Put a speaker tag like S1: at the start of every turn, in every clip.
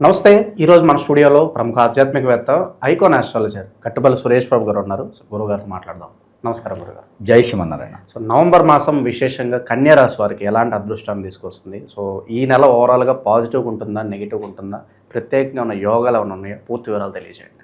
S1: నమస్తే ఈరోజు మన స్టూడియోలో ప్రముఖ ఆధ్యాత్మికవేత్త ఐకాన్ ఆస్ట్రాలజర్ కట్టుబల్లి సురేష్ బాబు గారు ఉన్నారు. సో గురుగారితో మాట్లాడదాం. నమస్కారం గురుగారు
S2: జై శ్రీమన్నారాయణ.
S1: సో నవంబర్ మాసం విశేషంగా కన్యా రాశి వారికి ఎలాంటి అదృష్టాన్ని తీసుకొస్తుంది? సో ఈ నెల ఓవరాల్గా పాజిటివ్గా ఉంటుందా నెగిటివ్గా ఉంటుందా? ప్రత్యేకంగా ఉన్న యోగాలు ఏమైనా ఉన్నాయో? పూర్తి వివరాలు తెలియజేయండి.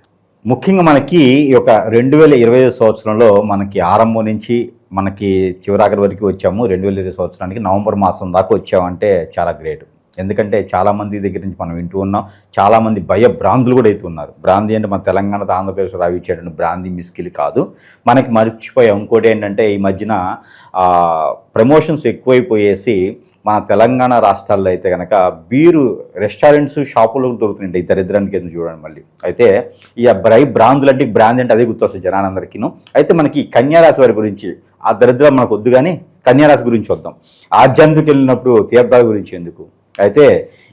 S2: ముఖ్యంగా మనకి ఈ యొక్క రెండు వేల ఇరవై ఐదు సంవత్సరంలో మనకి ఆరంభం నుంచి మనకి చివరాఖరి వరకు వచ్చాము. రెండు వేల ఇరవై సంవత్సరానికి నవంబర్ మాసం దాకా వచ్చామంటే చాలా గ్రేట్ ఎందుకంటే చాలామంది దగ్గర నుంచి మనం వింటూ ఉన్నాం. చాలామంది భయ భ్రాంతులు కూడా అయితే ఉన్నారు. భ్రాంతి అంటే మన తెలంగాణ ఆంధ్రప్రదేశ్ రావి ఇచ్చేటువంటి భ్రాంతి మిస్కిల్ కాదు. మనకి మర్చిపోయాం. ఇంకోటి ఏంటంటే ఈ మధ్యన ప్రమోషన్స్ ఎక్కువైపోయేసి మన తెలంగాణ రాష్ట్రాల్లో అయితే కనుక బీరు రెస్టారెంట్స్ షాపులు దొరుకుతుంటాయి ఈ దరిద్రానికి ఎందుకు చూడండి మళ్ళీ. అయితే ఈ బ్రై బ్రాందులు అంటే బ్రాంద్ అంటే అదే గుర్తొస్తుంది జనాలందరికీను అయితే మనకి ఈ కన్యారాశి వారి గురించి ఆ దరిద్రం మనకు వద్దు కానీ కన్యారాశి గురించి వద్దాం ఆధ్యాత్మిక వెళ్ళినప్పుడు తీర్థాల గురించి ఎందుకు? అయితే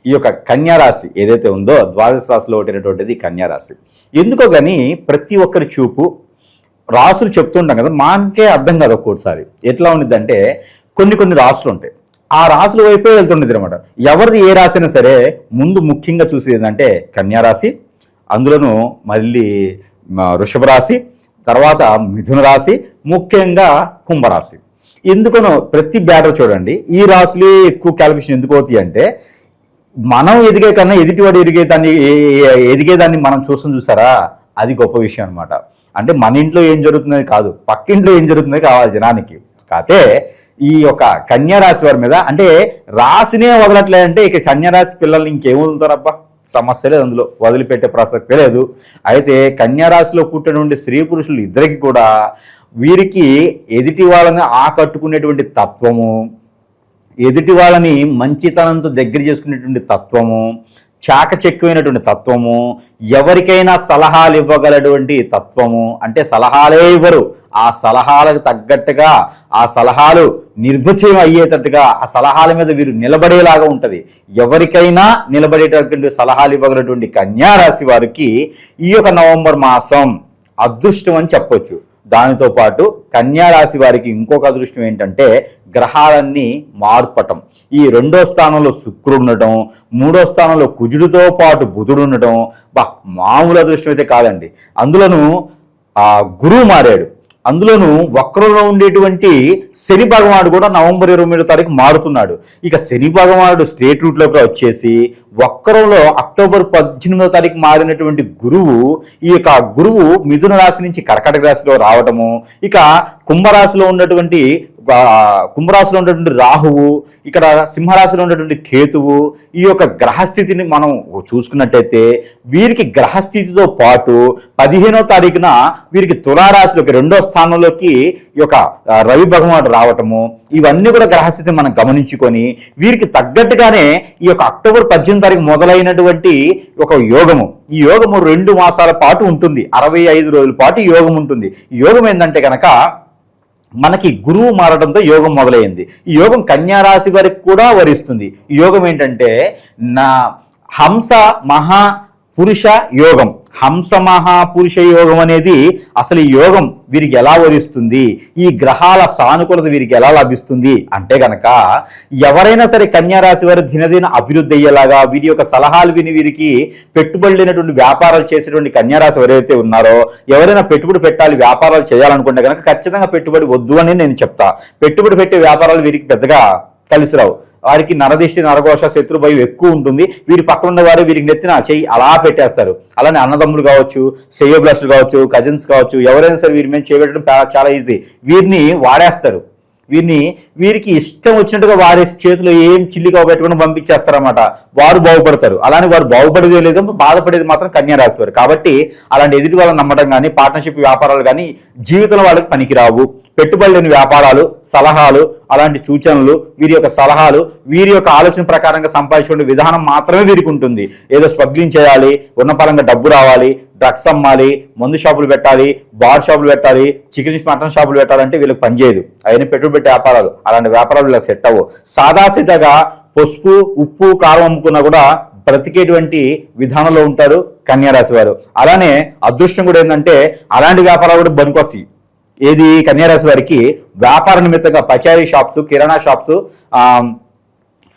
S2: ఈ యొక్క కన్యారాశి ఏదైతే ఉందో ద్వాదశ రాశిలో ఒకటినటువంటిది కన్యారాశి ఎందుకో కానీ ప్రతి ఒక్కరి చూపు రాసులు చెప్తుంటాం కదా మాకే అర్థం కాదు ఒక్కోసారి. ఎట్లా ఉండిద్దంటే కొన్ని కొన్ని రాసులు ఉంటాయి ఆ రాసుల వైపే వెళ్తుండేది అనమాట ఎవరిది ఏ రాశి అయినా సరే ముందు ముఖ్యంగా చూసేది ఏంటంటే కన్యారాశి అందులోనూ మళ్ళీ వృషభ రాశి తర్వాత మిథున రాశి ముఖ్యంగా కుంభరాశి. ఎందుకనో ప్రతి బ్యాటర్ చూడండి ఈ రాసులే ఎక్కువ క్యాలిక్యులేషన్ ఎందుకు అవుతాయి అంటే మనం ఎదిగే కన్నా ఎదుటివాడు ఎదిగే దాన్ని ఎదిగేదాన్ని మనం చూస్తుంది చూసారా? అది గొప్ప విషయం అనమాట అంటే మన ఇంట్లో ఏం జరుగుతున్నది కాదు పక్కింట్లో ఏం జరుగుతున్నది కావాలి జనానికి. కాతే ఈ యొక్క కన్యా రాశి వారి మీద అంటే రాశినే వదలట్లేదంటే ఇక కన్యా రాశి పిల్లల్ని ఇంకేం వదులుతారబ్బా సమస్య లేదు అందులో వదిలిపెట్టే ప్రసక్తి లేదు. అయితే కన్యా రాశిలో పుట్టినటువంటి స్త్రీ పురుషులు ఇద్దరికి కూడా వీరికి ఎదుటి వాళ్ళని ఆకట్టుకునేటువంటి తత్వము ఎదుటి వాళ్ళని మంచితనంతో దగ్గర చేసుకునేటువంటి తత్వము చాకచక్యమైనటువంటి తత్వము ఎవరికైనా సలహాలు ఇవ్వగలటువంటి తత్వము. అంటే సలహాలే ఇవ్వరు. ఆ సలహాలకు తగ్గట్టుగా ఆ సలహాలు నిర్వచయం అయ్యేటట్టుగా ఆ సలహాల మీద వీరు నిలబడేలాగా ఉంటుంది. ఎవరికైనా నిలబడేటటువంటి సలహాలు ఇవ్వగలటువంటి కన్యారాశి వారికి ఈ యొక్క నవంబర్ మాసం అదృష్టం అని చెప్పొచ్చు. దానితో పాటు కన్యారాశి వారికి ఇంకొక అదృష్టం ఏంటంటే గ్రహాలన్నీ మార్పటం. ఈ రెండో స్థానంలో శుక్రుడు ఉండటం మూడో స్థానంలో కుజుడితో పాటు బుధుడు ఉండటం బా మామూలు అదృష్టం అయితే కాదండి. అందులోనూ గురువు మారాడు. అందులోనూ వక్రంలో ఉండేటువంటి శని భగవానుడు కూడా నవంబర్ ఇరవై మూడో తారీఖు మారుతున్నాడు. ఇక శని భగవానుడు స్ట్రేట్ రూట్లోకి వచ్చేసి వక్రంలో అక్టోబర్ పద్దెనిమిదో తారీఖు మారినటువంటి గురువు ఈ యొక్క గురువు మిథున రాశి నుంచి కర్కటక రాశిలో రావటము ఇక కుంభరాశిలో ఉన్నటువంటి కుంభరాశిలో ఉన్నటువంటి రాహువు ఇక్కడ సింహరాశిలో ఉన్నటువంటి కేతువు ఈ యొక్క గ్రహస్థితిని మనం చూసుకున్నట్టయితే వీరికి గ్రహస్థితితో పాటు పదిహేనో తారీఖున వీరికి తులారాశిలోకి రెండో స్థానంలోకి ఈ యొక్క రవి భగవానుడు రావటము ఇవన్నీ కూడా గ్రహస్థితిని మనం గమనించుకొని వీరికి తగ్గట్టుగానే ఈ యొక్క అక్టోబర్ పద్దెనిమిది తారీఖు మొదలైనటువంటి ఒక యోగము. ఈ యోగము రెండు మాసాల పాటు ఉంటుంది. అరవై ఐదు రోజుల పాటు యోగం ఉంటుంది. ఈ యోగం ఏంటంటే కనుక మనకి గురువు మారడంతో యోగం మొదలైంది. ఈ యోగం కన్యారాశి వరకు వారికి కూడా వరిస్తుంది. ఈ యోగం ఏంటంటే నా హంస మహా పురుష యోగం. హంస మహాపురుష యోగం అనేది అసలు ఈ యోగం వీరికి ఎలా వరిస్తుంది? ఈ గ్రహాల సానుకూలత వీరికి ఎలా లభిస్తుంది? అంటే గనక ఎవరైనా సరే కన్యారాశి వారు వారి దినదిన అభివృద్ధి అయ్యేలాగా వీరి యొక్క సలహాలు విని వీరికి పెట్టుబడి లేనటువంటి వ్యాపారాలు చేసేటువంటి కన్యారాశి ఎవరైతే ఉన్నారో ఎవరైనా పెట్టుబడి పెట్టాలి వ్యాపారాలు చేయాలనుకుంటే కనుక ఖచ్చితంగా పెట్టుబడి వద్దు అని నేను చెప్తా. పెట్టుబడి పెట్టే వ్యాపారాలు వీరికి పెద్దగా కలిసి రావు. వారికి నరదిష్టి నరఘోష శత్రు భయం ఎక్కువ ఉంటుంది. వీరి పక్కన ఉన్న వారు వీరికి నెత్తిన చెయ్యి అలా పెట్టేస్తారు. అలానే అన్నదమ్ములు కావచ్చు సేయోబ్లస్టులు కావచ్చు కజిన్స్ కావచ్చు ఎవరైనా సరే వీరి మీద చేపెట్టడం చాలా- చాలా ఈజీ వీరిని వాడేస్తారు. వీరిని వీరికి ఇష్టం వచ్చినట్టుగా వారి చేతిలో ఏం చిల్లిగా పెట్టుకుని పంపించేస్తారన్నమాట. వారు బాగుపడతారు. అలానే వారు బాగుపడేది లేదు బాధపడేది మాత్రం కన్యారాశి వారు. కాబట్టి అలాంటి ఎదుటి వాళ్ళని నమ్మడం కానీ పార్ట్నర్షిప్ వ్యాపారాలు కానీ జీవితంలో వాళ్ళకి పనికిరావు. పెట్టుబడి లేని వ్యాపారాలు సలహాలు అలాంటి సూచనలు వీరి యొక్క సలహాలు వీరి యొక్క ఆలోచన ప్రకారంగా సంపాదించుకునే విధానం మాత్రమే వీరికి ఉంటుంది. ఏదో స్మగ్లింగ్ చేయాలి ఉన్నపరంగా డబ్బు రావాలి డ్రగ్స్ అమ్మాలి మందు షాపులు పెట్టాలి బార్ షాపులు పెట్టాలి చికెన్ మటన్ షాపులు పెట్టాలంటే వీళ్ళకి పనిచేయదు అవన్నీ పెట్టుబడి పెట్టే వ్యాపారాలు. అలాంటి వ్యాపారాలు ఇలా సెట్ అవ్వవు. సాదాసీదాగా పసుపు ఉప్పు కారం అమ్ముకున్నా కూడా బ్రతికేటువంటి విధానంలో ఉంటారు కన్యారాశి వారు. అలానే అదృష్టం కూడా ఏంటంటే అలాంటి వ్యాపారాలు కూడా బనికొస్తాయి ఏది కన్యారాశి వారికి వ్యాపార నిమిత్తంగా పచారీ షాప్స్ కిరాణా షాప్స్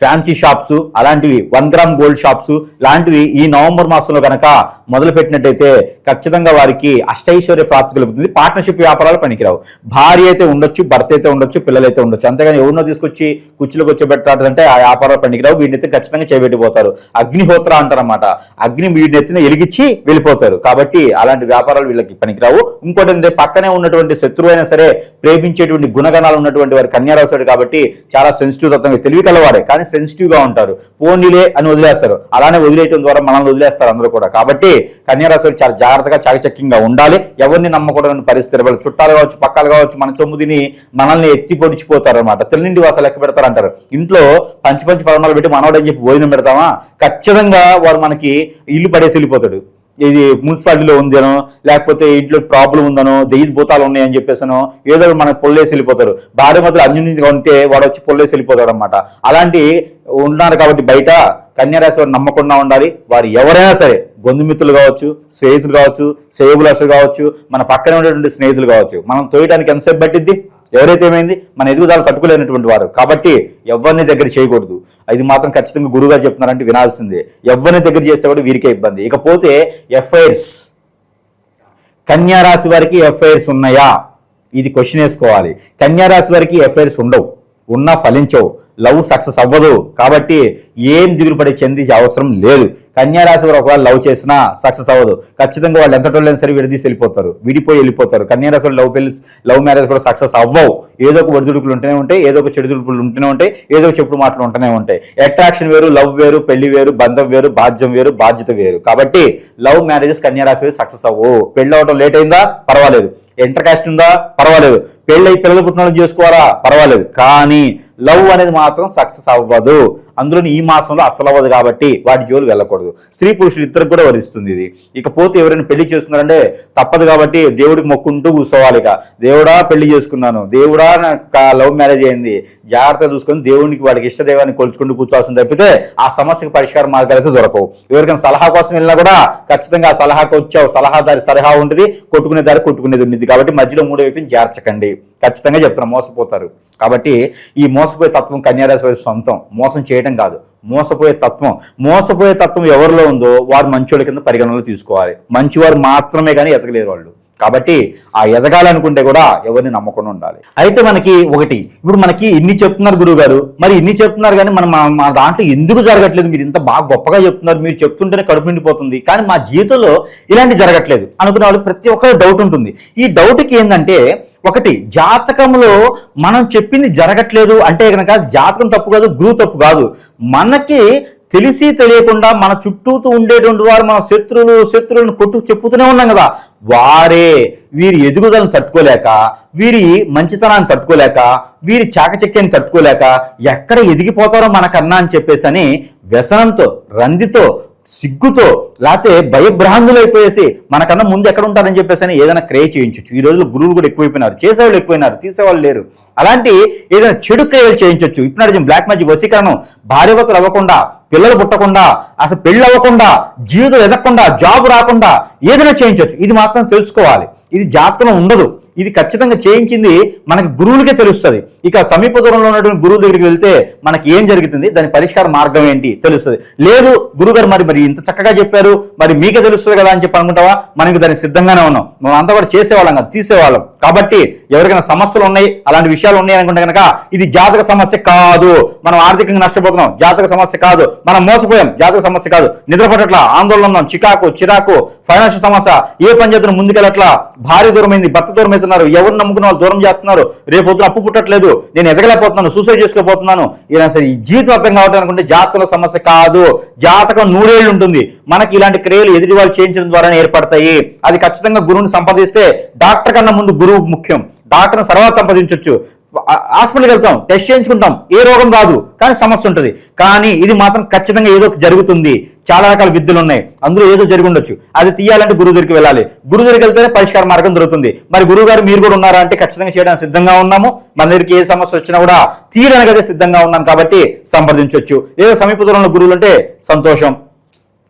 S2: ఫ్యాన్సీ షాప్స్ అలాంటివి వన్ గ్రామ్ గోల్డ్ షాప్స్ లాంటివి ఈ నవంబర్ మాసంలో కనుక మొదలు పెట్టినట్టయితే ఖచ్చితంగా వారికి అష్టైశ్వర్య ప్రాప్తి కలుగుతుంది. పార్ట్నర్షిప్ వ్యాపారాలు పనికిరావు. భార్య అయితే ఉండొచ్చు భర్త అయితే ఉండొచ్చు పిల్లలైతే ఉండొచ్చు. అంతేగాని ఎవరినో తీసుకొచ్చి కుర్చీలో కూర్చోబెట్టాలంటే ఆ వ్యాపారాలు పనికిరావు. వీడినైతే ఖచ్చితంగా చేపెట్టిపోతారు అగ్నిహోత్ర అంటారన్నమాట. అగ్ని వీడినెత్తిన ఎలిగించి వెళ్ళిపోతారు. కాబట్టి అలాంటి వ్యాపారాలు వీళ్ళకి పనికిరావు. ఇంకోటి ఏంటంటే పక్కనే ఉన్నటువంటి శత్రువు అయినా సరే ప్రేమించేటువంటి గుణగణాలు ఉన్నటువంటి వారు కన్యారాశాడు కాబట్టి చాలా సెన్సిటివ్ తత్వంగా తెలివి కలవాడే కానీ సెన్సిటివ్గా ఉంటారు పోనీలే అని వదిలేస్తారు. అలానే వదిలేయటం ద్వారా మనల్ని వదిలేస్తారు అందరూ కూడా. కాబట్టి కన్యారాశి చాలా జాగ్రత్తగా చాకచక్యంగా ఉండాలి. ఎవరిని నమ్మకూడని పరిస్థితి వాళ్ళు చుట్టాలు కావచ్చు పక్కలు కావచ్చు మన సొమ్ము తిని మనల్ని ఎత్తి పొడిచిపోతారు అనమాట తెల్లింటి వాస లెక్క పెడతారు అంటారు ఇంట్లో పంచి పంచి పరమాలు పెట్టి మనవడని చెప్పి భోజనం పెడతామా? ఖచ్చితంగా వారు మనకి ఇల్లు పడేసి వెళ్ళిపోతాడు. ఇది మున్సిపాలిటీలో ఉందనో లేకపోతే ఇంట్లో ప్రాబ్లం ఉందనో దెయ్యి భూతాలు ఉన్నాయని చెప్పేసనో ఏదో మన పొల్లేసి వెళ్ళిపోతారు. భార్య మధ్యలో అన్యూన్యంగా ఉంటే వాడు వచ్చి పొల్లేసి వెళ్ళిపోతాడు అనమాట అలాంటి ఉన్నారు కాబట్టి బయట కన్యారాశి వారు నమ్మకుండా ఉండాలి. వారు ఎవరైనా సరే బంధుమిత్రులు కావచ్చు స్నేహితులు కావచ్చు సేవకులు కావచ్చు మన పక్కనే ఉండేటువంటి స్నేహితులు కావచ్చు. మనం తోయడానికి ఎంతసేపు పట్టిద్ది? ఎవరైతే ఏమైంది? మన ఎదుగుదల తట్టుకోలేనటువంటి వారు. కాబట్టి ఎవరిని దగ్గర చేయకూడదు. ఇది మాత్రం ఖచ్చితంగా గురువుగా చెప్తున్నారంటే వినాల్సిందే. ఎవరిని దగ్గర చేస్తే కూడా వీరికే ఇబ్బంది. ఇకపోతే ఎఫ్ఐఆర్స్. కన్యారాశి వారికి ఎఫ్ఐఆర్స్ ఉన్నాయా? ఇది క్వశ్చన్ వేసుకోవాలి. కన్యారాశి వారికి ఎఫ్ఐఆర్స్ ఉండవు. ఉన్నా ఫలించవు. లవ్ సక్సెస్ అవ్వదు. కాబట్టి ఏం దిగులు పడే చెందించే అవసరం లేదు. కన్యారాశి వారు ఒకవేళ లవ్ చేసినా సక్సెస్ అవ్వదు. ఖచ్చితంగా వాళ్ళు ఎంత టోళ్ళైనా సరే విడదీసి వెళ్ళిపోతారు. విడిపోయి వెళ్ళిపోతారు. కన్యారాశి లవ్ పెళ్ళి లవ్ మ్యారేజ్ కూడా సక్సెస్ అవ్వవు. ఏదో ఒక ఒడిదుడుకులు ఉంటూనే ఉంటాయి. ఏదో ఒక చెడుదుడుకులు ఉంటూనే ఉంటాయి. ఏదో ఒక చెప్పుడు మాటలు ఉంటూనే ఉంటాయి. అట్రాక్షన్ వేరు లవ్ వేరు పెళ్ళి వేరు బంధం వేరు బాధ్యం వేరు బాధ్యత వేరు. కాబట్టి లవ్ మ్యారేజెస్ కన్యారాశి వేరు సక్సెస్ అవ్వవు. పెళ్ళి అవడం లేట్ అయిందా? పర్వాలేదు. ఇంటర్ కాస్ట్ ఉందా? పర్వాలేదు. పెళ్ళై పిల్లలు పుట్టిన చేసుకోవాలా? పర్వాలేదు. కానీ లవ్ అనేది మాత్రం సక్సెస్ అవ్వదు. అందులో ఈ మాసంలో అసలు అవ్వదు కాబట్టి వాటి జోలు వెళ్ళకూడదు. స్త్రీ పురుషులు ఇద్దరికి కూడా వరిస్తుంది ఇది. ఇకపోతే ఎవరైనా పెళ్ళి చేసుకున్నారంటే తప్పదు కాబట్టి దేవుడికి మొక్కుంటూ కూర్చోవాలి ఇక. దేవుడా పెళ్ళి చేసుకున్నాను. దేవుడా నాకు లవ్ మ్యారేజ్ అయింది. జాగ్రత్తగా చూసుకొని దేవునికి వాడికి ఇష్టదైవాన్ని కొలుచుకుంటూ కూర్చోవాల్సింది తప్పితే ఆ సమస్యకు పరిష్కార మార్గాలు అయితే దొరకవు. ఎవరికైనా సలహా కోసం వెళ్ళినా కూడా ఖచ్చితంగా ఆ సలహాకు వచ్చావు. సలహాదారి సలహా ఉంటుంది. కొట్టుకునే దారి కొట్టుకునేది కాబట్టి మధ్యలో మూడో వ్యక్తిని చేర్చకండి ఖచ్చితంగా చెప్తున్నా మోసపోతారు. కాబట్టి ఈ మోసపోయే తత్వం కన్యారాశి వారి సొంతం. మోసం చేయడం కాదు. మోసపోయే తత్వం. మోసపోయే తత్వం ఎవరిలో ఉందో వారు మంచోళ్ళ కింద పరిగణనలో తీసుకోవాలి. మంచివారు మాత్రమే కానీ ఎతకలేరు వాళ్ళు. కాబట్టి ఆ ఎదగాలనుకుంటే కూడా ఎవరిని నమ్మకుండా ఉండాలి. అయితే మనకి ఒకటి ఇప్పుడు మనకి ఇన్ని చెప్తున్నారు గురువు గారు మరి ఇన్ని చెప్తున్నారు కానీ మనం మా- మా దాంట్లో ఎందుకు జరగట్లేదు? మీరు ఇంత బాగా గొప్పగా చెప్తున్నారు. మీరు చెప్తుంటేనే కడుపు నిండిపోతుంది. కానీ మా జీవితంలో ఇలాంటి జరగట్లేదు. అనుకునే వాళ్ళు ప్రతి ఒక్కరు డౌట్ ఉంటుంది. ఈ డౌట్కి ఏంటంటే ఒకటి జాతకంలో మనం చెప్పింది జరగట్లేదు అంటే కనుక జాతకం తప్పు కాదు గురువు తప్పు కాదు. మనకి తెలిసి తెలియకుండా మన చుట్టూతూ ఉండేటువంటి వారు మన శత్రువులు శత్రువులను కొట్టు చెప్పుతూనే ఉన్నాం కదా. వారే వీరి ఎదుగుదలను తట్టుకోలేక వీరి మంచితనాన్ని తట్టుకోలేక వీరి చాకచక్యాన్ని తట్టుకోలేక ఎక్కడ ఎదిగిపోతారో మనకన్నా అని చెప్పేసి అని వ్యసనంతో రందితో సిగ్గుతో లేకపోతే భయభ్రాంతులు అయిపోయేసి మనకన్నా ముందు ఎక్కడ ఉంటారని చెప్పేసి అని ఏదైనా క్రియ చేయించవచ్చు ఈ రోజుల్లో గురువులు కూడా ఎక్కువైపోయినారు చేసేవాళ్ళు ఎక్కువైనారు తీసేవాళ్ళు లేరు. అలాంటి ఏదైనా చెడు క్రియలు చేయించవచ్చు ఇప్పుడు అడిగిన బ్లాక్ మ్యాజిక్ భార్య భార్యభర్తలు అవ్వకుండా పిల్లలు పుట్టకుండా అసలు పెళ్ళి అవ్వకుండా జీవితం ఎదగకుండా జాబ్ రాకుండా ఏదైనా చేయించవచ్చు ఇది మాత్రం తెలుసుకోవాలి. ఇది జాతకంలో ఉండదు. ఇది ఖచ్చితంగా చేయించింది మనకి గురువులకే తెలుస్తుంది. ఇక సమీప దూరంలో ఉన్నటువంటి గురువు దగ్గరికి వెళ్తే మనకి ఏం జరుగుతుంది? దాని పరిష్కార మార్గం ఏంటి? తెలుస్తుంది. లేదు గురుగారు మరి మరి ఇంత చక్కగా చెప్పారు. మరి మీకే తెలుస్తుంది కదా అని చెప్పి అనుకుంటావా? మనకి దానికి సిద్ధంగానే ఉన్నాం. మనం అంతా కూడా చేసేవాళ్ళం కదా తీసేవాళ్ళం. కాబట్టి ఎవరికైనా సమస్యలు ఉన్నాయి అలాంటి విషయాలు ఉన్నాయి అనుకుంటే కనుక ఇది జాతక సమస్య కాదు. మనం ఆర్థికంగా నష్టపోతున్నాం. జాతక సమస్య కాదు. మనం మోసపోయాం. జాతక సమస్య కాదు. నిద్రపట్టట్ల ఆందోళన ఉన్నాం. చికాకు చిరాకు ఫైనాన్షియల్ సమస్య ఏ పని చేతున్న ముందుకెళ్ళట్లా భార్య దూరమైంది భర్త దూరమైంది అవుతున్నారు ఎవరు నమ్ముకున్న వాళ్ళు దూరం చేస్తున్నారు? రేపు పొద్దున అప్పు పుట్టట్లేదు. నేను ఎదగలేకపోతున్నాను సూసైడ్ చేసుకోపోతున్నాను ఇలా సరే జీవితం అర్థం కావటం అనుకుంటే జాతకంలో సమస్య కాదు. జాతకం నూరేళ్ళు ఉంటుంది. మనకి ఇలాంటి క్రియలు ఎదుటి వాళ్ళు చేయించడం ద్వారానే ఏర్పడతాయి. అది ఖచ్చితంగా గురువుని సంపాదిస్తే డాక్టర్ కన్నా ముందు గురువు ముఖ్యం. డాక్టర్ని తర్వాత సంపాదించవచ్చు హాస్పిటల్కి వెళ్తాం టెస్ట్ చేయించుకుంటాం. ఏ రోగం రాదు కానీ సమస్య ఉంటుంది. కానీ ఇది మాత్రం ఖచ్చితంగా ఏదో జరుగుతుంది. చాలా రకాల విద్యలు ఉన్నాయి. అందులో ఏదో జరిగి ఉండొచ్చు. అది తీయాలంటే గురువు దగ్గరికి వెళ్ళాలి. గురువు దగ్గరికి వెళ్తేనే పరిష్కార మార్గం దొరుకుతుంది. మరి గురువు గారు మీరు కూడా ఉన్నారా అంటే ఖచ్చితంగా చేయడానికి సిద్ధంగా ఉన్నాము. మన దగ్గరికి ఏ సమస్య వచ్చినా కూడా తీయడానికి అదే సిద్ధంగా ఉన్నాం కాబట్టి సంప్రదించవచ్చు ఏదో సమీప దూరంలో గురువులు అంటే సంతోషం.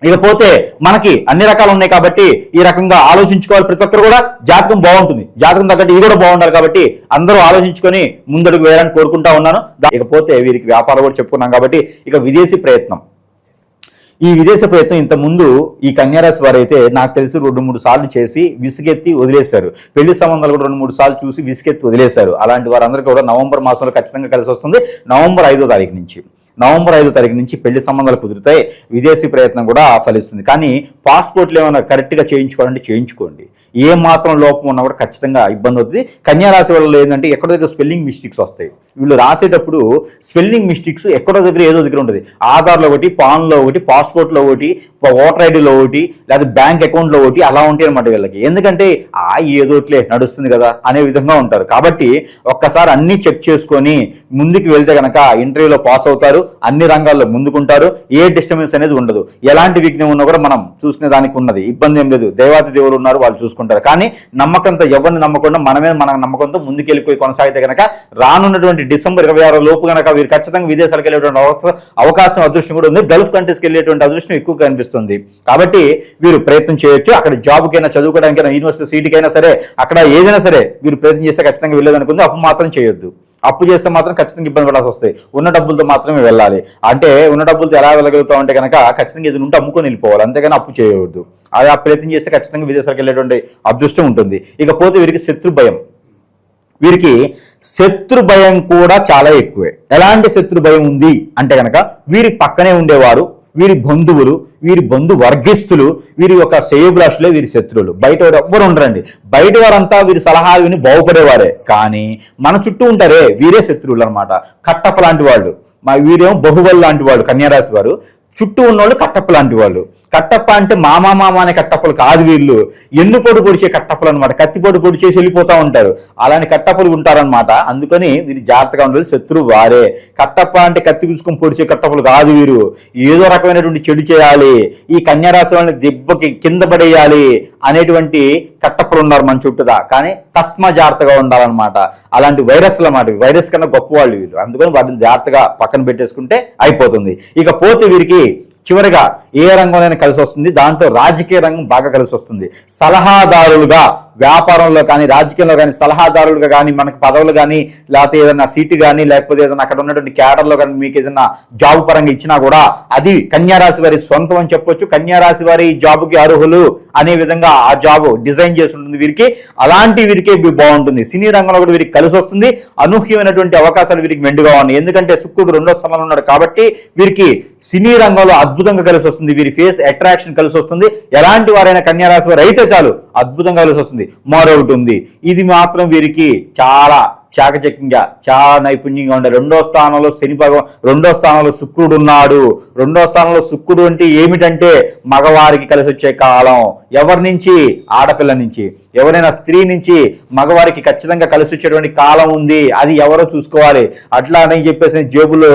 S2: ఇకపోతే మనకి అన్ని రకాలు ఉన్నాయి కాబట్టి ఈ రకంగా ఆలోచించుకోవాలి ప్రతి ఒక్కరు కూడా. జాతకం బాగుంటుంది. జాతకం తగ్గట్టు ఇది కూడా బాగుండాలి కాబట్టి అందరూ ఆలోచించుకొని ముందడుగు వేయాలని కోరుకుంటా ఉన్నాను. ఇకపోతే వీరికి వ్యాపారం కూడా చెప్పుకున్నాం కాబట్టి ఇక విదేశీ ప్రయత్నం. ఈ విదేశ ప్రయత్నం ఇంత ముందు ఈ కన్యారాశి వారు అయితే నాకు తెలిసి రెండు మూడు సార్లు చేసి విసుగెత్తి వదిలేశారు. పెళ్ళి సంబంధాలు కూడా రెండు మూడు సార్లు చూసి విసుగెత్తి వదిలేశారు. అలాంటి వారందరికీ కూడా నవంబర్ మాసంలో ఖచ్చితంగా కలిసి వస్తుంది. నవంబర్ ఐదో తారీఖు నుంచి. నవంబర్ ఐదో తారీఖు నుంచి పెళ్ళి సంబంధాలు కుదురుతాయి. విదేశీ ప్రయత్నం కూడా ఫలిస్తుంది. కానీ పాస్పోర్ట్లు ఏమైనా కరెక్ట్గా చేయించుకోవాలంటే చేయించుకోండి. ఏ మాత్రం లోపం ఉన్నా కూడా ఖచ్చితంగా ఇబ్బంది అవుతుంది. కన్యా రాశి వాళ్ళలో ఏంటంటే ఎక్కడో దగ్గర స్పెల్లింగ్ మిస్టేక్స్ వస్తాయి. వీళ్ళు రాసేటప్పుడు స్పెల్లింగ్ మిస్టేక్స్ ఎక్కడో దగ్గర ఏదో దగ్గర ఉంటుంది. ఆధార్లో ఒకటి పాన్లో ఒకటి పాస్పోర్ట్లో ఒకటి ఓటర్ ఐడిలో ఒకటి లేదా బ్యాంక్ అకౌంట్లో ఒకటి అలా ఉంటాయి అనమాట వీళ్ళకి. ఎందుకంటే ఆ ఏదోట్లే నడుస్తుంది కదా అనే విధంగా ఉంటారు. కాబట్టి ఒక్కసారి అన్ని చెక్ చేసుకొని ముందుకు వెళ్తే కనుక ఇంటర్వ్యూలో పాస్ అవుతారు. అన్ని రంగాల్లో ముందుకుంటారు. ఏ డిస్టర్బెన్స్ అనేది ఉండదు. ఎలాంటి విఘ్నం ఉన్నా కూడా మనం చూసుకునే దానికి ఉన్నది. ఇబ్బంది ఏం లేదు. దేవాతి దేవులు ఉన్నారు వాళ్ళు చూసుకుంటారు. కానీ నమ్మకంతో ఎవరిని నమ్మకుండా మనమే మన నమ్మకంతో ముందుకెళ్ళిపోయి కొనసాగితే గనక రానున్నటువంటి డిసెంబర్ ఇరవై ఆరు లోపు గనక వీరు ఖచ్చితంగా విదేశాలకు వెళ్ళేటువంటి అవకాశం అవకాశం అదృష్టం కూడా ఉంది. గల్ఫ్ కంట్రీస్కి వెళ్ళేటువంటి అదృష్టం ఎక్కువ కనిపిస్తుంది. కాబట్టి వీరు ప్రయత్నం చేయొచ్చు. అక్కడ జాబ్కైనా చదువుకోవడానికైనా యూనివర్సిటీ సీటుకైనా సరే అక్కడ ఏదైనా సరే వీరు ప్రయత్నం చేస్తే ఖచ్చితంగా వెళ్ళేదనుకుంది అప్పు మాత్రం చేయొద్దు. అప్పు చేస్తే మాత్రం ఖచ్చితంగా ఇబ్బంది పడాల్సి వస్తాయి ఉన్న డబ్బులతో మాత్రమే వెళ్ళాలి. అంటే ఉన్న డబ్బులతో ఎలా వెళ్ళగలుగుతాం అంటే కనుక ఖచ్చితంగా ఏదైనా ఉంటే అమ్ముకొని వెళ్ళిపోవాలి. అంతేగాని అప్పు చేయవద్దు. అది ఆ ప్రయత్నం చేస్తే ఖచ్చితంగా విదేశాలకు వెళ్ళేటువంటి అదృష్టం ఉంటుంది. ఇకపోతే వీరికి శత్రు భయం. వీరికి శత్రు భయం కూడా చాలా ఎక్కువే. ఎలాంటి శత్రు భయం ఉంది? అంటే కనుక వీరి పక్కనే ఉండేవారు వీరి బంధువులు వీరి బంధు వర్గస్థులు వీరి యొక్క శ్రేయోభిలాషులే వీరి శత్రువులు. బయట వారు ఎవ్వరు ఉండరండి. బయట వారంతా వీరి సలహాలు విని బాగుపడేవారే. కానీ మన చుట్టూ ఉంటారే వీరే శత్రువులు అనమాట కట్టప్ప లాంటి వాళ్ళు మా వీరేమో బహువల్ లాంటి వాళ్ళు కన్యారాశి వారు. చుట్టూ ఉన్నోళ్ళు కట్టప్ప లాంటి వాళ్ళు. కట్టప్ప అంటే మామా మామ అనే కట్టప్పలు కాదు వీళ్ళు. ఎన్ను పొడి పొడిచే కట్టప్పలు అనమాట కత్తి పొడి చేసి వెళ్ళిపోతా ఉంటారు. అలాంటి కట్టప్పలు ఉంటారనమాట అందుకని వీరు జాగ్రత్తగా ఉండాలి. శత్రువు వారే. కట్టప్ప అంటే కత్తి పుచ్చుకొని పొడిచే కట్టప్పలు కాదు వీరు. ఏదో రకమైనటువంటి చెడు చేయాలి. ఈ కన్యారాశి వాళ్ళని దెబ్బకి కింద పడేయాలి అనేటువంటి కట్టప్పలు ఉన్నారు మన చుట్టూదా. కానీ తస్మ జాగ్రత్తగా ఉండాలన్నమాట. అలాంటి వైరస్లు అన్నమాట. వైరస్ కన్నా గొప్ప వాళ్ళు. వీళ్ళు అందుకని వాటిని జాగ్రత్తగా పక్కన పెట్టేసుకుంటే అయిపోతుంది. ఇక పోతే వీరికి చివరిగా ఏ రంగంలోనే కలిసి వస్తుంది దాంతో రాజకీయ రంగం బాగా కలిసి వస్తుంది. సలహాదారులుగా వ్యాపారంలో కానీ రాజకీయంలో కానీ సలహాదారులుగా కానీ మనకు పదవులు కానీ లేకపోతే ఏదైనా సీటు కానీ లేకపోతే ఏదైనా అక్కడ ఉన్నటువంటి క్యాడర్లో కానీ మీకు ఏదైనా జాబ్ పరంగా ఇచ్చినా కూడా అది కన్యారాశి వారి సొంతం అని చెప్పొచ్చు. కన్యారాశి వారి జాబ్కి అర్హులు అనే విధంగా ఆ జాబ్ డిజైన్ చేసి ఉంటుంది వీరికి. అలాంటి వీరికే బాగుంటుంది. సినీ రంగంలో కూడా వీరికి కలిసి వస్తుంది. అనూహ్యమైనటువంటి అవకాశాలు వీరికి మెండుగా ఉన్నాయి. ఎందుకంటే శుక్రుడు రెండో స్థానంలో ఉన్నాడు కాబట్టి వీరికి సినీ రంగంలో అద్భుతంగా కలిసి వస్తుంది. వీరి ఫేస్ అట్రాక్షన్ కలిసి వస్తుంది. ఎలాంటి వారైనా కన్యారాశి వారు అయితే చాలు అద్భుతంగా కలిసి వస్తుంది. మరొకటి ఉంది. ఇది మాత్రం వీరికి చాలా చాకచక్యంగా చాలా నైపుణ్యంగా ఉండే రెండో స్థానంలో శని భగవాన్ రెండో స్థానంలో శుక్రుడు ఉన్నాడు. రెండో స్థానంలో శుక్రుడు అంటే ఏమిటంటే మగవారికి కలిసి వచ్చే కాలం. ఎవరి నుంచి? ఆడపిల్ల నుంచి. ఎవరైనా స్త్రీ నుంచి మగవారికి ఖచ్చితంగా కలిసి వచ్చేటువంటి కాలం ఉంది. అది ఎవరో చూసుకోవాలి. అట్లా అని చెప్పేసి జేబులో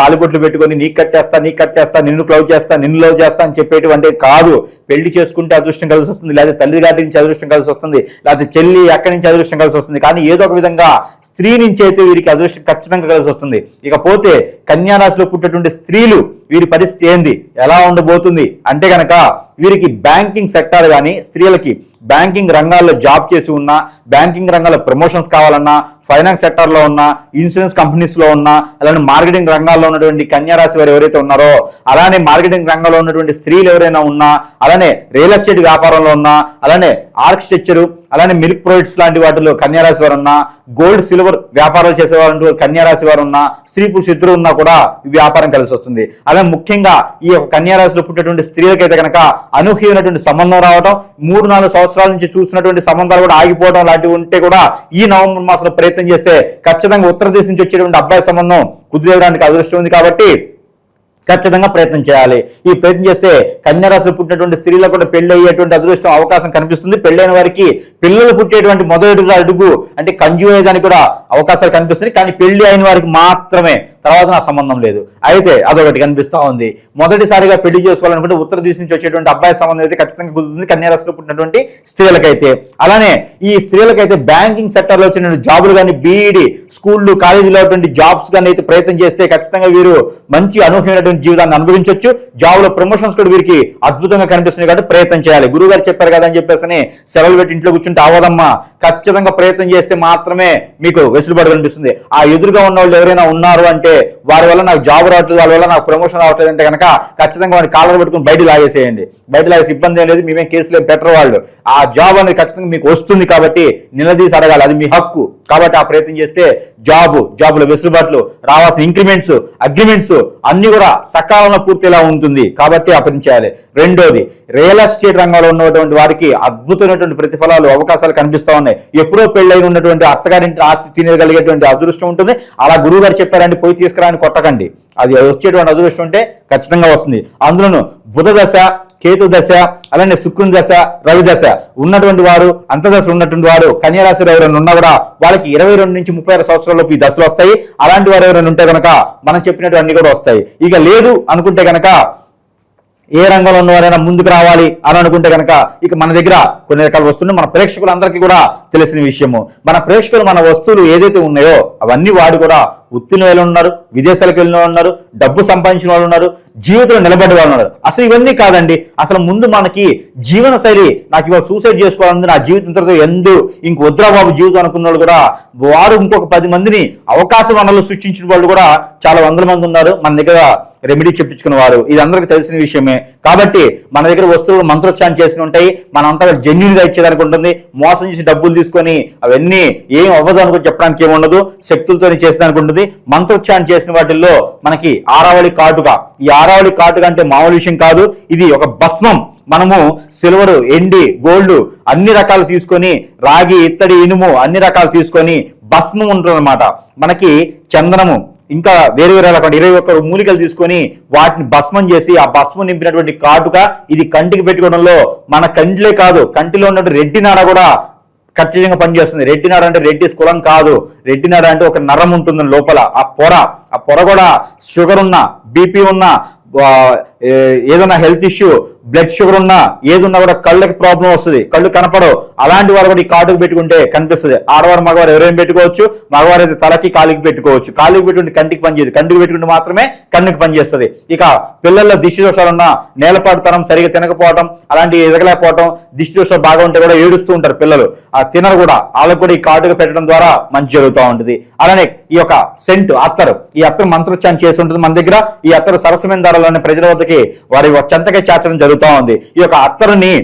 S2: తాలిబొట్లు పెట్టుకొని నీకు కట్టేస్తా నీకు కట్టేస్తా నిన్ను క్లవ్ చేస్తా నిన్ను లవ్ చేస్తా అని చెప్పేటువంటి కాదు. పెళ్ళి చేసుకుంటే అదృష్టం కలిసి వస్తుంది లేదా తల్లి గారి నుంచి అదృష్టం కలిసి వస్తుంది లేకపోతే చెల్లి అక్కడి నుంచి అదృష్టం కలిసి వస్తుంది కానీ ఏదో ఒక విధంగా స్త్రీ నుంచి అయితే వీరికి అదృష్టం ఖచ్చితంగా కలిసి వస్తుంది. ఇకపోతే కన్యారాశిలో పుట్టేటువంటి స్త్రీలు వీరి పరిస్థితి ఏంది? ఎలా ఉండబోతుంది? అంటే గనక వీరికి బ్యాంకింగ్ సెక్టార్ కానీ స్త్రీలకి బ్యాంకింగ్ రంగాల్లో జాబ్ చేసి ఉన్నా బ్యాంకింగ్ రంగాల్లో ప్రమోషన్స్ కావాలన్నా ఫైనాన్స్ సెక్టార్లో ఉన్నా ఇన్సూరెన్స్ కంపెనీస్లో ఉన్నా అలానే మార్కెటింగ్ రంగాల్లో ఉన్నటువంటి కన్యారాశి వారు ఎవరైతే ఉన్నారో అలానే మార్కెటింగ్ రంగంలో ఉన్నటువంటి స్త్రీలు ఎవరైనా ఉన్నా అలానే రియల్ ఎస్టేట్ వ్యాపారంలో ఉన్నా అలానే ఆర్కిటెక్చరు అలానే మిల్క్ ప్రొడక్ట్స్ లాంటి వాటిలో కన్యారాశి వారు ఉన్నా గోల్డ్ సిల్వర్ వ్యాపారాలు చేసేవారు కన్యారాశి వారు ఉన్నా స్త్రీ పురుష ఇద్దరు ఉన్నా కూడా వ్యాపారం కలిసి వస్తుంది. అలానే ముఖ్యంగా ఈ యొక్క కన్యారాశిలో పుట్టినటువంటి స్త్రీలకైతే కనుక అనూహ్యమైనటువంటి సంబంధం రావడం మూడు నాలుగు సంవత్సరాల నుంచి చూస్తున్నటువంటి సంబంధాలు కూడా ఆగిపోవడం లాంటివి ఉంటే కూడా ఈ నవంబర్ మాసంలో ప్రయత్నం చేస్తే ఖచ్చితంగా ఉత్తర దేశం నుంచి వచ్చేటువంటి అబ్బాయి సంబంధం కుదిరేయడానికి అదృష్టం ఉంది కాబట్టి ఖచ్చితంగా ప్రయత్నం చేయాలి. ఈ ప్రయత్నం చేస్తే కన్యారాశిలో పుట్టినటువంటి స్త్రీలకు కూడా పెళ్ళి అయ్యేటువంటి అదృష్టం అవకాశం కనిపిస్తుంది. పెళ్ళైన వారికి పిల్లలు పుట్టేటువంటి మొదటి అడుగు అంటే కంజూ అయ్యేదానికి కూడా అవకాశాలు కనిపిస్తుంది కానీ పెళ్ళి అయిన వారికి మాత్రమే తర్వాత నా సంబంధం లేదు. అయితే అదొకటి కనిపిస్తా ఉంది. మొదటిసారిగా పెళ్ళి చేసుకోవాలనుకుంటే ఉత్తర దిశ నుంచి వచ్చేటువంటి అబ్బాయి సంబంధం అయితే ఖచ్చితంగా కుదురుతుంది. కన్యారాశిలో పుట్టినటువంటి స్త్రీలకైతే. అలానే ఈ స్త్రీలకైతే బ్యాంకింగ్ సెక్టర్లో వచ్చిన జాబులు కానీ బీఈడి స్కూళ్ళు కాలేజీలో ఉన్నటువంటి జాబ్స్ కానీ అయితే ప్రయత్నం చేస్తే ఖచ్చితంగా వీరు మంచి అనూహ్యమైనటువంటి జీవితాన్ని అనుభవించవచ్చు జాబ్లో ప్రమోషన్స్ కూడా వీరికి అద్భుతంగా కనిపిస్తుంది కాబట్టి ప్రయత్నం చేయాలి. గురువు గారు చెప్పారు కదా అని చెప్పేసి సెలవులు పెట్టి ఇంట్లో కూర్చుంటే అవదమ్మా ఖచ్చితంగా ప్రయత్నం చేస్తే మాత్రమే మీకు వెసులుబాటు కనిపిస్తుంది. ఆ ఎదురుగా ఉన్న వాళ్ళు ఎవరైనా ఉన్నారు అంటే వారి వల్ల నాకు జాబ్ రావట్లేదు వాళ్ళ వల్ల నాకు ప్రమోషన్ రావట్లేదు అంటే కనుక ఖచ్చితంగా వాడిని కాలర్ పెట్టుకుని బయట లాగేసేయండి. బయట లాగేసి ఇబ్బంది ఏం లేదు మేమేం కేసులు బెటర్ వాళ్ళు. ఆ జాబ్ అనేది ఖచ్చితంగా మీకు వస్తుంది కాబట్టి నిలదీసి అడగాలి అది మీ హక్కు. కాబట్టి ఆ ప్రయత్నం చేస్తే జాబ్ జాబుల వెసులుబాట్లు రావాల్సిన ఇంక్రిమెంట్స్ అగ్రిమెంట్స్ అన్ని కూడా సకాలంలో పూర్తిలా ఉంటుంది. కాబట్టి అపరించాలి రెండోది రియల్ ఎస్టేట్ రంగంలో ఉన్నటువంటి వారికి అద్భుతమైనటువంటి ప్రతిఫలాలు అవకాశాలు కనిపిస్తూ ఉన్నాయి. ఎప్పుడో పెళ్ళైన ఉన్నటువంటి అత్తగారింటి ఆస్తి తినగలిగేటువంటి అదృష్టం ఉంటుంది. అలా గురువు గారు చెప్పారండి పోయి తీసుకురాని కొట్టకండి. అది వచ్చేటువంటి అదృష్టం ఉంటే ఖచ్చితంగా వస్తుంది. అందులోను బుధ దశ కేతు దశ అలానే శుక్రుని దశ రవి దశ ఉన్నటువంటి వారు అంతదశ ఉన్నటువంటి వారు కన్యారాశిలో ఎవరైనా ఉన్నా కూడా వాళ్ళకి ఇరవై రెండు నుంచి ముప్పై ఆరు సంవత్సరాలలోపు ఈ దశలు వస్తాయి. అలాంటి వారు ఎవరైనా ఉంటే కనుక మనం చెప్పినట్టు అన్ని కూడా వస్తాయి. ఇక లేదు అనుకుంటే కనుక ఏ రంగంలో ఉన్నవారైనా ముందుకు రావాలి అని అనుకుంటే కనుక ఇక మన దగ్గర కొన్ని రకాల వస్తువులు మన ప్రేక్షకులందరికీ కూడా తెలిసిన విషయము. మన ప్రేక్షకులు మన వస్తువులు ఏదైతే ఉన్నాయో అవన్నీ వాడు కూడా ఉత్తిన వాళ్ళు ఉన్నారు విదేశాలకు వెళ్ళిన వాళ్ళు ఉన్నారు డబ్బు సంపాదించిన వాళ్ళు ఉన్నారు జీవితంలో నిలబడే వాళ్ళు ఉన్నారు. అసలు ఇవన్నీ కాదండి. అసలు ముందు మనకి జీవన శైలి నాకు ఇవాళ సూసైడ్ చేసుకోవాలని నా జీవితం తర్వాత ఎందు ఇంక వద్రాబాబు జీవితం అనుకున్న వాళ్ళు కూడా వారు ఇంకొక పది మందిని అవకాశ వనరులు సృష్టించిన వాళ్ళు కూడా చాలా వందల మంది ఉన్నారు. మన దగ్గర రెమెడీ చెప్పించుకున్న వారు. ఇది అందరికీ తెలిసిన విషయమే. కాబట్టి మన దగ్గర వస్తువులు మంత్రోచ్చారం చేసి ఉంటాయి. మనంతా జెన్యున్గా ఇచ్చేదానికి ఉంటుంది. మోసం చేసి డబ్బులు తీసుకొని అవన్నీ ఏం అవ్వదు అనుకుని చెప్పడానికి ఏమి ఉండదు. శక్తులతో చేసేదానికి ఉంటుంది. మంత్రోచ్చారణ చేసిన వాటిల్లో మనకి ఆరావళి కాటుక. ఈ ఆరావళి కాటుక అంటే మామూలు విషయం కాదు. ఇది ఒక భస్మం. మనము సిల్వర్ ఎండి గోల్డ్ అన్ని రకాలు తీసుకొని రాగి ఇత్తడి ఇనుము అన్ని రకాలు తీసుకొని భస్మం ఉంటుందన్నమాట. మనకి చందనము ఇంకా వేరే వేరే రకాల ఇరవై ఒక్క మూలికలు తీసుకొని వాటిని భస్మం చేసి ఆ భస్మం నింపినటువంటి కాటుక ఇది కంటికి పెట్టుకోవడంలో మన కంటిలే కాదు. కంటిలో ఉన్నటువంటి రెడ్డి నాడ కూడా ఖచ్చితంగా పనిచేస్తుంది. రెడ్డి నాడ అంటే రెడ్డి కులం కాదు. రెడ్డి అంటే ఒక నరం ఉంటుంది లోపల. ఆ పొర ఆ పొర కూడా షుగర్ ఉన్న బీపీ ఉన్న ఏదైనా హెల్త్ ఇష్యూ బ్లడ్ షుగర్ ఉన్నా ఏది ఉన్నా కూడా కళ్ళకి ప్రాబ్లం వస్తుంది. కళ్ళు కనపడవు. అలాంటి వారు కూడా ఈ కాటుకు పెట్టుకుంటే కనిపిస్తుంది. ఆడవారు మగవారు ఎవరైనా పెట్టుకోవచ్చు. మగవారు అయితే తలకి కాలికి పెట్టుకోవచ్చు. కాలికి పెట్టుకుంటే కంటికి పనిచేయదు. కంటికి పెట్టుకుంటే మాత్రమే కన్నుకి పనిచేస్తుంది. ఇక పిల్లల్లో దిష్టి దోషాలు ఉన్నా నేలపాటుతనం సరిగా తినకపోవడం అలాంటి ఎదగలేకపోవడం దిష్టి దోషాలు బాగా ఉంటే కూడా ఏడుస్తూ ఉంటారు పిల్లలు. ఆ తినరు కూడా. వాళ్ళకు కూడా ఈ కార్డుకు పెట్టడం ద్వారా మంచి జరుగుతూ ఉంటుంది. అలానే ఈ యొక్క సెంట్ అత్తరు. ఈ అత్తరు మంత్రోచ్చారం చేసి ఉంటుంది మన దగ్గర. ఈ అత్తరు సరసమైన ధరలోని ప్రజల వద్దకి వారి చెంతకే చాచడం జరుగుతూ ఉంది. ఈ యొక్క అత్తరుని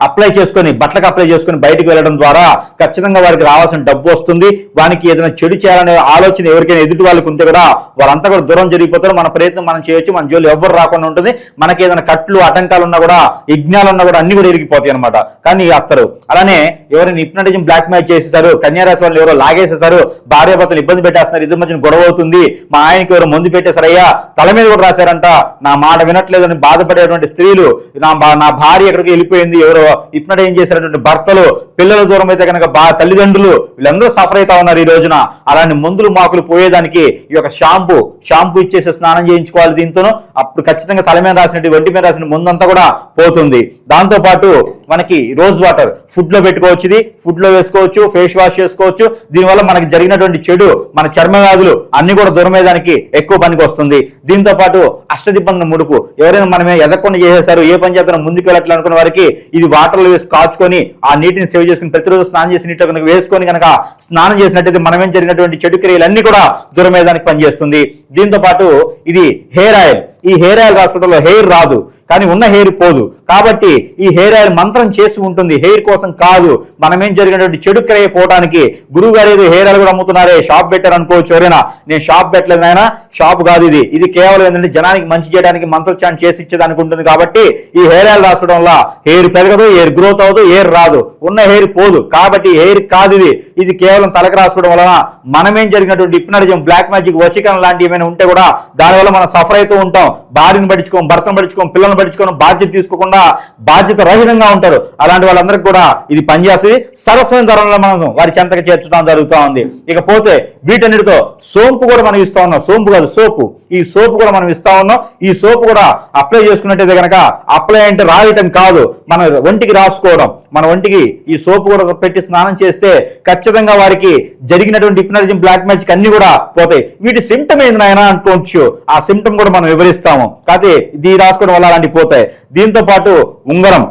S2: అప్లై చేసుకొని బట్టలకు అప్లై చేసుకొని బయటకు వెళ్ళడం ద్వారా ఖచ్చితంగా వారికి రావాల్సిన డబ్బు వస్తుంది. వానికి ఏదైనా చెడు చేయాలనే ఆలోచన ఎవరికైనా ఎదుటి వాళ్ళకి ఉంటే కూడా వారంతా కూడా దూరం జరిగిపోతారు. మన ప్రయత్నం మనం చేయొచ్చు. మన జోలు ఎవరు రాకుండా ఉంటుంది. మనకి ఏదైనా కట్లు ఆటంకాలు ఉన్నా కూడా యజ్ఞాలు ఉన్నా కూడా అన్ని కూడా ఇరిగిపోతాయి అనమాట కానీ అత్తరు. అలానే ఎవరైనా ఇప్నటిజం బ్లాక్ మ్యాచ్ చేసేసారు కన్యారాశి వాళ్ళు ఎవరో లాగేసేసారు భార్య భర్తలు ఇబ్బంది పెట్టేస్తున్నారు ఇద్దరు మధ్యన గొడవ అవుతుంది. మా ఆయనకి ఎవరు మందు పెట్టేశారయ్యా తల మీద కూడా రాశారంట. నా మాట వినట్లేదని బాధపడేటువంటి స్త్రీలు నా నా భార్య ఎక్కడికి వెళ్ళిపోయింది ఎవరో ఇప్పుడే ఏం చేసినటువంటి భర్తలు పిల్లల దూరం అయితే కనుక బా తల్లిదండ్రులు వీళ్ళందరూ సఫర్ అవుతా ఉన్నారు ఈ రోజున. అలాంటి మందులు మాకులు పోయేదానికి ఈ యొక్క షాంపూ షాంపూ ఇచ్చేసి స్నానం చేయించుకోవాలి దీంతోనూ. అప్పుడు ఖచ్చితంగా తల మీద రాసినట్టు ఒంటి మీద రాసిన ముందంతా కూడా పోతుంది. దాంతో పాటు మనకి రోజ్ వాటర్ ఫుడ్లో పెట్టుకోవచ్చు ఇది. ఫుడ్లో వేసుకోవచ్చు ఫేస్ వాష్ చేసుకోవచ్చు. దీనివల్ల మనకి జరిగినటువంటి చెడు మన చర్మ వ్యాధులు అన్ని కూడా దూరమేదానికి ఎక్కువ పనికి వస్తుంది. దీంతో పాటు అష్టదిబ్బంది ముడుపు. ఎవరైనా మనమే ఎదగకుండా చేసేసారు ఏ పని చేద్దాం ముందుకు వెళ్ళట్లే అనుకున్న వారికి ఇది వాటర్లో వేసి కాచుకొని ఆ నీటిని సేవ్ చేసుకుని ప్రతిరోజు స్నానం చేసి నీటిలో కనుక వేసుకొని కనుక స్నానం చేసినట్టయితే మనమేం జరిగినటువంటి చెడు క్రియలన్నీ అన్ని కూడా దూరమేదానికి పనిచేస్తుంది. దీంతో పాటు ఇది హెయిర్ ఆయిల్. ఈ హెయిర్ ఆయిల్ రాసుకోవడంలో హెయిర్ రాదు. కానీ ఉన్న హెయిర్ పోదు. కాబట్టి ఈ హెయిర్ ఆయిల్ మంత్రం చేసి ఉంటుంది. హెయిర్ కోసం కాదు మనమేం జరిగినటువంటి చెడు క్రయ పోవడానికి గురువు గారు ఏదో హెయిర్ ఆయిల్ కూడా అమ్ముతున్నారే షాప్ పెట్టారు అనుకోవచ్చు ఎవరైనా. నేను షాప్ పెట్టలేదు నాయన షాప్ కాదు ఇది. ఇది కేవలం ఏంటంటే జనానికి మంచి చేయడానికి మంత్రోచ్చారణ చేసి ఇచ్చేదానికి ఉంటుంది కాబట్టి ఈ హెయిర్ ఆయిల్ రాసుకోవడం వల్ల హెయిర్ పెరగదు హెయిర్ గ్రోత్ అవ్వదు హెయిర్ రాదు. ఉన్న హెయిర్ పోదు. కాబట్టి హెయిర్ కాదు ఇది. ఇది కేవలం తలకు రాసుకోవడం వలన మనమేం జరిగినటువంటి ఇప్నరిజం బ్లాక్ మ్యాజిక్ వశీకరణ లాంటివి ఏమైనా ఉంటే కూడా దానివల్ల మనం సఫర్ అవుతూ ఉంటాం. భార్యను పట్టించుకోం భర్తను పట్టించుకోం పిల్లలను పట్టించుకోం బాధ్యత తీసుకోకుండా కూడా బాధ్యత రహితంగా ఉంటారు. అలాంటి వాళ్ళందరికీ కూడా ఇది పనిచేస్తుంది. సరస్వతి ధరలో మనం వారి చెంతకు చేర్చడం జరుగుతూ ఉంది. ఇకపోతే వీటన్నిటితో సోంపు కూడా మనం ఇస్తా ఉన్నాం. సోంపు కాదు సోపు. ఈ సోపు కూడా మనం ఇస్తా ఉన్నాం. ఈ సోపు కూడా అప్లై చేసుకున్నట్టయితే కనుక అప్లై అంటే రాయటం కాదు. మన ఒంటికి రాసుకోవడం. మన ఒంటికి ఈ సోపు కూడా పెట్టి స్నానం చేస్తే ఖచ్చితంగా వారికి జరిగినటువంటి హిప్నటిజం బ్లాక్ మ్యాజిక్ అన్ని కూడా పోతాయి. వీటి సిమ్టమ్ ఏంది నాయన? అనుకోవచ్చు. ఆ సిమ్టమ్ కూడా మనం వివరిస్తాము. కాకపోతే ఇది రాసుకోవడం వల్ల అలాంటివి పోతాయి. దీంతో పాటు ఉంగరం.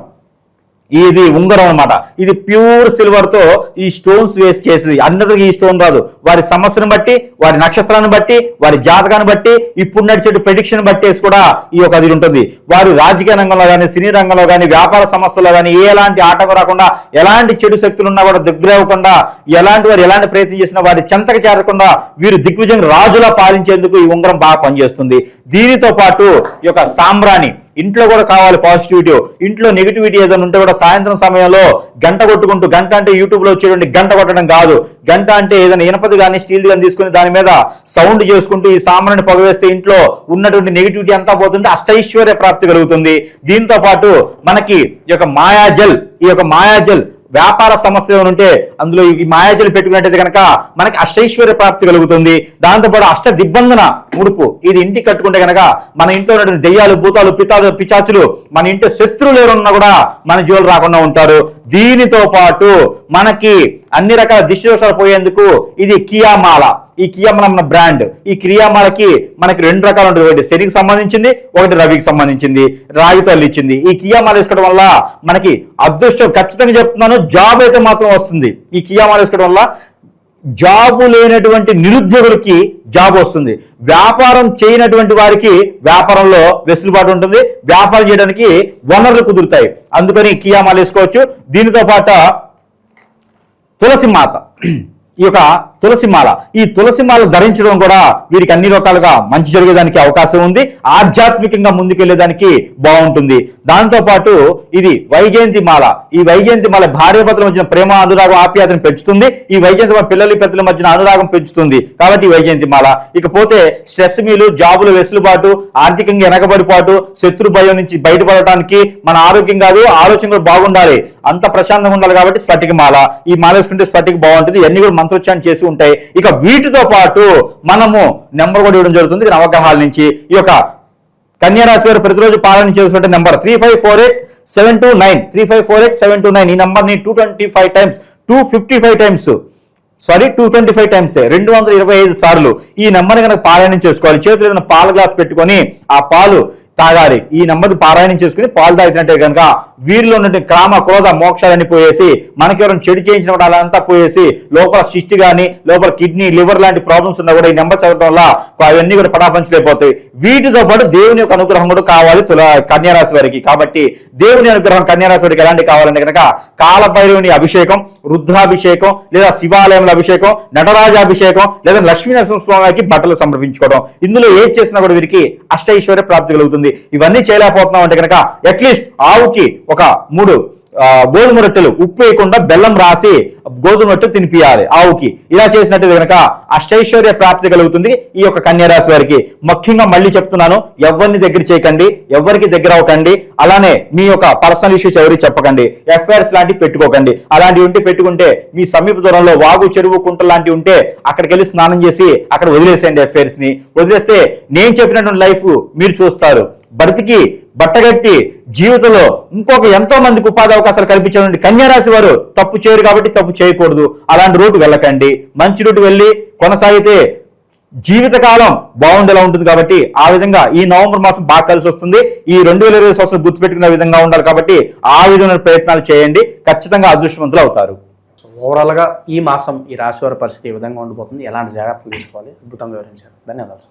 S2: ఇది ఉంగరం అన్నమాట. ఇది ప్యూర్ సిల్వర్తో ఈ స్టోన్స్ వేస్ట్ చేసేది. అందరికీ ఈ స్టోన్ రాదు. వారి సమస్యను బట్టి వారి నక్షత్రాన్ని బట్టి వారి జాతకాన్ని బట్టి ఇప్పుడు నడిచే ప్రెడిక్షన్ బట్టేసి కూడా ఈ యొక్క అది ఉంటుంది. వారు రాజకీయ రంగంలో కానీ సినీ రంగంలో కానీ వ్యాపార సమస్యలో కానీ ఎలాంటి ఆటంకం రాకుండా ఎలాంటి చెడు శక్తులు ఉన్నా కూడా దిగ్గురవ్వకుండా ఎలాంటి వారు ఎలాంటి ప్రయత్నం చేసినా వారి చెంతకు చేరకుండా వీరు దిగ్విజయం రాజులా పాలించేందుకు ఈ ఉంగరం బాగా పనిచేస్తుంది. దీనితో పాటు ఈ యొక్క సాంబ్రాణి. ఇంట్లో కూడా కావాలి పాజిటివిటీ ఇంట్లో నెగిటివిటీ ఏదైనా ఉంటే కూడా సాయంత్రం సమయంలో గంట కొట్టుకుంటూ గంట అంటే యూట్యూబ్లో వచ్చేటువంటి గంట కొట్టడం కాదు. గంట అంటే ఏదైనా ఇనపది కానీ స్టీల్ కానీ తీసుకుని దాని మీద సౌండ్ చేసుకుంటూ ఈ సామాన్ని పొగవేస్తే ఇంట్లో ఉన్నటువంటి నెగిటివిటీ అంతా పోతుంది అష్టైశ్వర్య ప్రాప్తి కలుగుతుంది. దీంతో పాటు మనకి ఈ యొక్క మాయాజల్ ఈ యొక్క మాయాజల్ వ్యాపార సమస్య ఉంటే అందులో ఈ మాయాజలు పెట్టుకున్నట్టయితే కనుక మనకి అష్టైశ్వర్య ప్రాప్తి కలుగుతుంది. దాంతోపాటు అష్ట దిబ్బందన ముడుపు. ఇది ఇంటికి కట్టుకుంటే కనుక మన ఇంట్లో ఉన్నటువంటి దెయ్యాలు భూతాలు పితాలు పిచాచులు మన ఇంటి శత్రువులు ఎవరున్నా కూడా మన జీవులు రాకుండా ఉంటారు. దీనితో పాటు మనకి అన్ని రకాల దిష్టి దోషాలు పోయేందుకు ఇది కియామాల. ఈ కియామాల మన బ్రాండ్. ఈ క్రియామాలకి మనకి రెండు రకాలు ఉంటుంది. ఒకటి శనికి సంబంధించింది ఒకటి రవికి సంబంధించింది. రాగి తల్లి ఇచ్చింది. ఈ కియామాల వేసుకోవడం వల్ల మనకి అదృష్టం ఖచ్చితంగా చెప్తున్నాను జాబ్ అయితే మాత్రం వస్తుంది. ఈ కియామాల వేసుకోవడం వల్ల జాబు లేనటువంటి నిరుద్యోగులకి జాబ్ వస్తుంది. వ్యాపారం చేయనటువంటి వారికి వ్యాపారంలో వెసులుబాటు ఉంటుంది. వ్యాపారం చేయడానికి వనరులు కుదురుతాయి. అందుకని కియామాలు వేసుకోవచ్చు. దీనితో పాటు తులసి మాత ఈ యొక్క తులసి మాల ఈ తులసి మాల ధరించడం కూడా వీరికి అన్ని రకాలుగా మంచి జరిగేదానికి అవకాశం ఉంది. ఆధ్యాత్మికంగా ముందుకెళ్ళేదానికి బాగుంటుంది. దాంతో పాటు ఇది వైజయంతి మాల. ఈ వైజయంతి మాల భార్యాభర్తల మధ్యన ప్రేమ అనురాగం ఆప్యాయతను పెంచుతుంది. ఈ వైజయంతి మాల పిల్లల పెద్దల మధ్యన అనురాగం పెంచుతుంది. కాబట్టి వైజయంతి మాల. ఇకపోతే స్ట్రెస్ మీలు జాబులు వెసులుబాటు ఆర్థికంగా వెనకబడిపాటు శత్రు భయం నుంచి బయటపడటానికి మన ఆరోగ్యం కాదు ఆలోచన కూడా బాగుండాలి. అంత ప్రశాంతంగా ఉండాలి కాబట్టి స్ఫటిక మాల ఈ మాల వేసుకుంటే స్ఫటిక బాగుంటుంది. ఇవన్నీ కూడా మంత్రోచ్చారణ చేసి ఉంటాయి. ఇక వీటితో పాటు మనము నెంబర్ కూడా ఇవ్వడం జరుగుతుంది. నవగ్రహాల నుంచి ఈ యొక్క కన్యారాశి వారు ప్రతిరోజు పాలన చేస్తున్న number three five four eight seven two nine three five four eight seven two nine ఈ నెంబర్ని two twenty five times two fifty five times sorry two twenty five times రెండు వందల ఇరవై ఐదు సార్లు ఈ నెంబర్ కనుక పారాయణం చేసుకోవాలి. చేతిలో ఏదైనా పాల గ్లాస్ పెట్టుకొని ఆ పాలు తాగాలి. ఈ నెంబర్ పారాయణం చేసుకుని పాలు తాగినట్టే కనుక వీరిలో ఉన్న క్రామ క్రోధ మోక్షాలన్నీ పోయేసి మనకి ఎవరైనా చెడు చేయించిన అదంతా అలా అంతా పోయేసి లోపల సిస్ట్ కానీ లోపల కిడ్నీ లివర్ లాంటి ప్రాబ్లమ్స్ ఉన్నా కూడా ఈ నెంబర్ చదవడం వల్ల అవన్నీ కూడా పటాపంచలేకపోతాయి వీటితో పాటు దేవుని యొక్క అనుగ్రహం కూడా కావాలి తుల కన్యారాశి వారికి. కాబట్టి దేవుని అనుగ్రహం కన్యారాశి వారికి ఎలాంటి కావాలంటే కనుక కాలభైరవుని అభిషేకం రుద్రాభిషేకం లేదా శివాలయంలో అభిషేకం నటరాజాభిషేకం లేదా లక్ష్మీనరసింహ స్వామికి బట్టలు సమర్పించుకోవడం. ఇందులో ఏది చేసినా కూడా వీరికి అష్టైశ్వర్య ప్రాప్తి కలుగుతుంది. ఇవన్నీ చేయలేకపోతున్నాం అంటే కనుక అట్లీస్ట్ ఆవుకి ఒక మూడు గోధుమ రొట్టెలు ఉప్పు వేయకుండా బెల్లం రాసి గోధుమ రొట్టె తినిపియాలి ఆవుకి. ఇలా చేసినట్టు కనుక అష్టైశ్వర్య ప్రాప్తి కలుగుతుంది ఈ యొక్క కన్యారాశి వారికి. ముఖ్యంగా మళ్ళీ చెప్తున్నాను ఎవరిని దగ్గర చేయకండి ఎవరికి దగ్గర అవ్వకండి అలానే మీ యొక్క పర్సనల్ ఇష్యూస్ ఎవరికి చెప్పకండి ఎఫ్ఐఆర్స్ లాంటివి పెట్టుకోకండి. అలాంటివి ఉంటే పెట్టుకుంటే మీ సమీప దూరంలో వాగు చెరువు కుంట లాంటివి ఉంటే అక్కడికి వెళ్ళి స్నానం చేసి అక్కడ వదిలేసేయండి ఎఫ్ఐఆర్స్ని వదిలేస్తే నేను చెప్పినటువంటి లైఫ్ మీరు చూస్తారు. బ్రతికి బట్టగట్టి జీవితంలో ఇంకొక ఎంతో మందికి ఉపాధి అవకాశాలు కల్పించాలండి కన్యారాశి వారు తప్పు చేయరు కాబట్టి తప్పు చేయకూడదు. అలాంటి రూటు వెళ్ళకండి. మంచి రూటు వెళ్ళి కొనసాగితే జీవితకాలం బాగుండేలా ఉంటుంది కాబట్టి ఆ విధంగా ఈ నవంబర్ మాసం బాగా కలిసి వస్తుంది. ఈ రెండు వేల ఇరవై సంవత్సరం గుర్తుపెట్టుకునే విధంగా ఉండాలి కాబట్టి ఆ విధమైన ప్రయత్నాలు చేయండి. ఖచ్చితంగా అదృష్టవంతులు అవుతారు.
S1: ఓవరాల్గా ఈ మాసం ఈ రాశి వారి పరిస్థితి ఏ విధంగా ఉండిపోతుంది? ఎలాంటి జాగ్రత్తలు తీసుకోవాలి? అద్భుతంగా వివరించారు. ధన్యవాదాలు